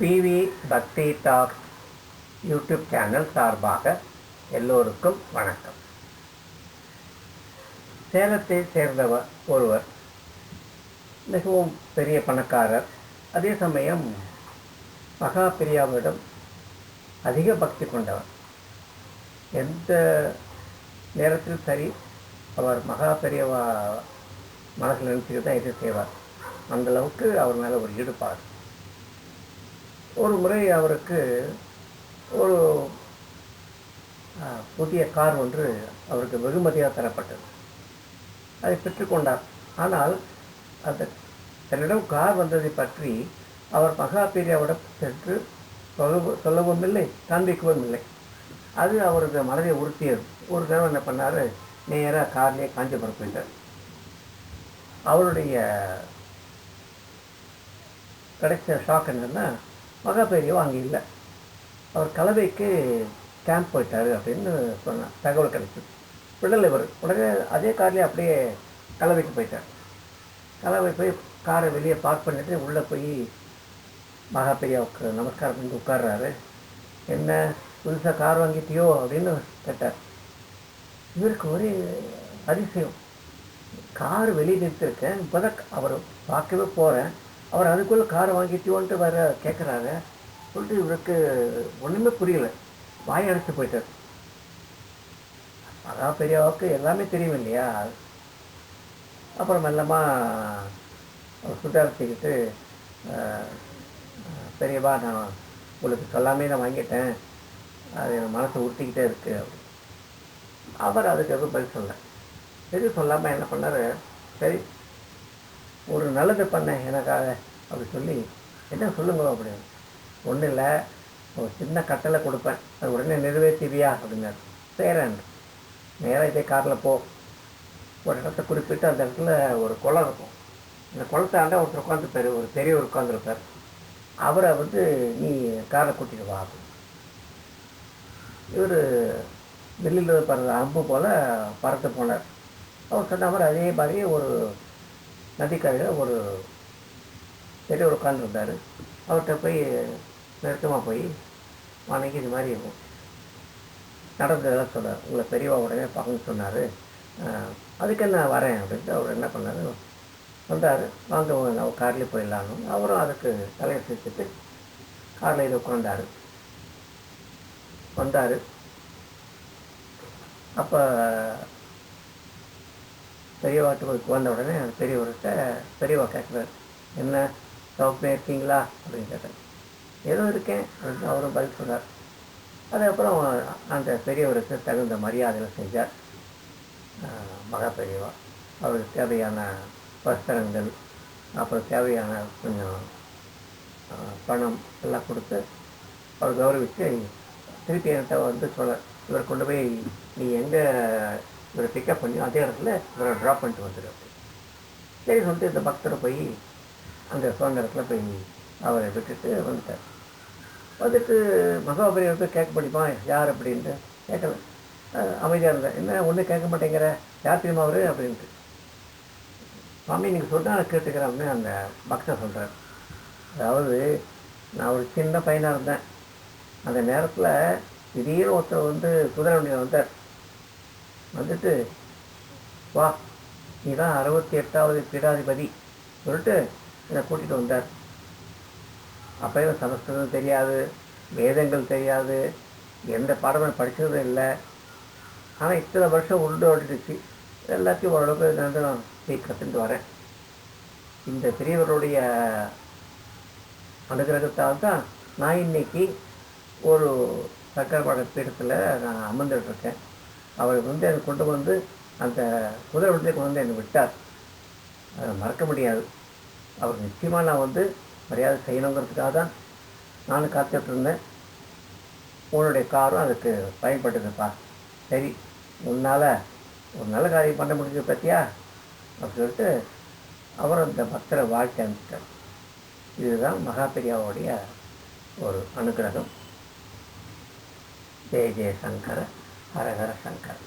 PV பக்தி talk YouTube channel சார்பாக எல்லோருக்கும் வணக்கம். சேலத்தை சேர்ந்தவர் ஒருவர் மிகவும் பெரிய பணக்காரர். அதே சமயம் மகா பெரியாவிடம் அதிக பக்தி கொண்டவர். எந்த நேரத்தில் சரி அவர் மகா பெரியவா மனசில் நினச்சிக்கிட்டு தான் எது செய்வார். அந்தளவுக்கு அவர் மேலே ஒரு ஈடுபாடு. ஒரு முறை அவருக்கு ஒரு புதிய கார் ஒன்று அவருக்கு வெகுமதியாக தரப்பட்டது. அதை பெற்றுக்கொண்டார் ஆனால் அந்த தன்னிடம் கார் வந்ததை பற்றி அவர் மகாபீரியாவிடம் சென்று சொல்லவும் சொல்லவும் இல்லை காண்பிக்கவும் இல்லை அது அவரது மனதை உறுத்தியது. ஒரு தடவை என்ன பண்ணார் நேராக கார்லேயே காஞ்சிபுரம் போயிட்டார். அவருடைய கிடைச்ச ஷாக் என்னென்னா மகா அங்கே இல்லை அவர் கலவைக்கு கேம்ப் போயிட்டார் அப்படின்னு சொன்னார் தகவல் கிடைச்சது விடலை இவர். உடனே அதே கார்லேயே அப்படியே கலவைக்கு போயிட்டார். கலவை போய் காரை வெளியே பார்க் பண்ணிட்டு உள்ளே போய் மகா பெரியாவுக்கு நமஸ்காரம் பண்ணி உட்கார்றாரு. என்ன புதுசாக கார் வாங்கிட்டியோ அப்படின்னு கேட்டார். இவருக்கு ஒரே அதிசயம். கார் வெளியே நிறுத்திருக்கேன். இப்போதான் அவர் பார்க்கவே போகிறேன் அவர் அதுக்குள்ளே கார் வாங்கிட்டியோன்ட்டு வேற கேட்குறாரு சொல்லிட்டு இவருக்கு ஒன்றுமே புரியலை. வாய் அடைச்சி போயிட்டார். அதான் பெரியவாவுக்கு எல்லாமே தெரியும் இல்லையா? அப்புறம் மெல்லமாக அவர் சுதாரிச்சுக்கிட்டு பெரியவா நான் உங்களுக்கு சொல்லாமே நான் வாங்கிட்டேன். அது என் மனசை உறுத்திக்கிட்டே இருக்கு. அப்படி அவர் அதுக்கு எதுவும் பதில் சொல்ல எதுவும் சொல்லாமல் என்ன பண்ணார்? சரி ஒரு நல்லது பண்ணேன் எனக்காக அப்படி சொல்லி என்ன சொல்லுங்க அப்படின்னு ஒன்றும் இல்லை ஒரு சின்ன கட்டளை கொடுப்பேன். அது உடனே நிறைவேற்றுவியா அப்படின்னாரு. செய்கிறேன் நேராக இதே காரில் போ. ஒரு இடத்த குறிப்பிட்டு அந்த இடத்துல ஒரு குளம் இருக்கும். இந்த குளத்தாண்ட ஒருத்தர் உட்காந்துருப்பாரு ஒரு பெரியவர் உட்காந்துருப்பார் அவரை வந்து நீ காரை கூட்டிட்டு வா. அப்படின்னு. இவர் வெளியில் பறந்த அம்பு போல் பறந்து போனார். அவர் சொன்ன மாதிரி அதே மாதிரி ஒரு நதிக்கரையில் ஒரு பெரியவர் உட்காந்துருந்தார் அவர்கிட்ட போய் நெருக்கமாக போய் வணங்கி இது மாதிரி நடந்ததெல்லாம் சொன்னார் உங்களை பெரியவா உடனே பார்க்கணும்னு சொன்னார். அதுக்கு என்ன வரேன்? அப்படின்ட்டு அவர் என்ன பண்ணார்? வந்தார். வாங்க நம்ம கார்லேயே போயிடலான்னு அவரும் அதுக்கு தலையை சேர்த்துட்டு காரில் இது உட்காந்தார் வந்தார். அப்போ பெரியவாட்டு போய் வந்த உடனே அந்த பெரியவர்கிட்ட பெரியவா கேட்குறாரு என்ன சௌக்கியம் இருக்கீங்களா? அப்படின்னு கேட்டார். ஏதோ இருக்கேன் அப்படின்னு அவரும் பதில் சொன்னார். அதுக்கப்புறம் அந்த பெரியவருக்கு தகுந்த மரியாதையில் செஞ்சார். மகா பெரியவா அவருக்கு தேவையான வஸ்திரங்கள் அப்புறம் தேவையான கொஞ்சம் பணம் எல்லாம் கொடுத்து அவர் கௌரவித்து திருப்பி என்கிட்ட வந்து சொல்ல இவர் கொண்டு போய் நீ எங்கே இவரை பிக்கப் பண்ணி அதே இடத்துல இவரை ட்ராப் பண்ணிட்டு வந்துடு சரி சொல்லிட்டு இந்த பக்தரை போய் அந்த சொன்ன இடத்துல போய் அவரை விட்டுட்டு வந்துட்டார். வந்துட்டு மகாபலியை போய் கேட்க முடியுமா? யார் அப்படின்ட்டு கேட்கல. அமைதியாக இருந்தேன் என்ன ஒன்றும் கேட்க மாட்டேங்கிற யார் தெரியுமா அவர்? அப்படின்ட்டு. சுவாமி நீங்கள் சொன்னால் நான் அந்த பக்தர் சொல்கிறார் அதாவது நான் ஒரு சின்ன பையனாக இருந்தேன். அந்த நேரத்தில் திடீர்னு ஒருத்தர் வந்து குதிரை வண்டியில் வந்தார். வந்துட்டு வா நீ தான் அறுபத்தி எட்டாவது பீடாதிபதி சொல்லிட்டு என்னை கூட்டிகிட்டு வந்தார். அப்போ இவன் சமஸ்கிருதம் தெரியாது வேதங்கள் தெரியாது எந்த பாடமும் படித்ததும் இல்லை. ஆனால் இத்தனை வருஷம் உண்டு ஓடிடுச்சு. எல்லாத்தையும் ஓரளவுக்கு நான் தான் போய் கற்றுட்டு வரேன். இந்த பெரியவருடைய அனுகிரகத்தால் தான் நான் இன்னைக்கு ஒரு சக்கரபாட பீடத்தில் நான் அமர்ந்துட்டுருக்கேன் அவர் வந்து அதை கொண்டு வந்து அந்த குதிரை விடுதலை கொண்டு வந்து என்னை விட்டார். அதை மறக்க முடியாது. அவர் நிச்சயமாக நான் வந்து மரியாதை செய்யணுங்கிறதுக்காக தான் நானும் காத்துட்டு இருந்தேன் உன்னுடைய காரும் அதுக்கு பயன்பட்டுதுப்பா. சரி உன்னால் ஒரு நல்ல காரியம் பண்ண முடிஞ்சது பற்றியா அப்படின்னு சொல்லிட்டு அவர் அந்த பக்தரை வாழ்க்கை அனுப்பிச்சிட்டார் இதுதான் மகாபெரியாவுடைய ஒரு அனுகிரகம். ஜெய ஜெய சங்கர ஹரஹர சங்கர்